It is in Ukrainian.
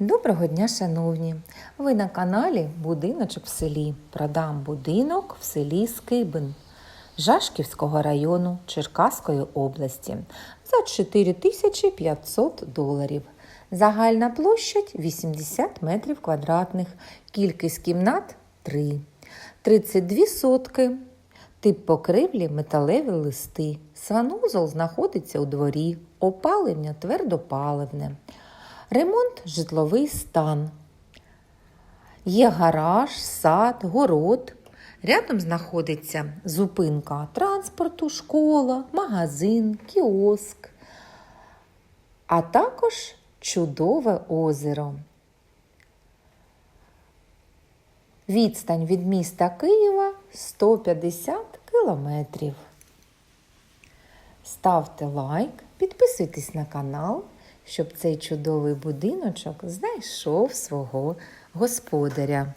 Доброго дня, шановні! Ви на каналі Будиночок в селі. Продам будинок в селі Скибин Жашківського району Черкаської області за 4500 доларів. Загальна площадь 80 метрів квадратних, кількість кімнат 3, 32 сотки. Тип покривлі металеві листи. Санузол знаходиться у дворі, опалення твердопаливне. Ремонт житловий стан. Є гараж, сад, город. Рядом знаходиться зупинка транспорту, школа, магазин, кіоск, а також чудове озеро. Відстань від міста Києва 150 кілометрів. Ставте лайк, підписуйтесь на канал, щоб цей чудовий будиночок знайшов свого господаря.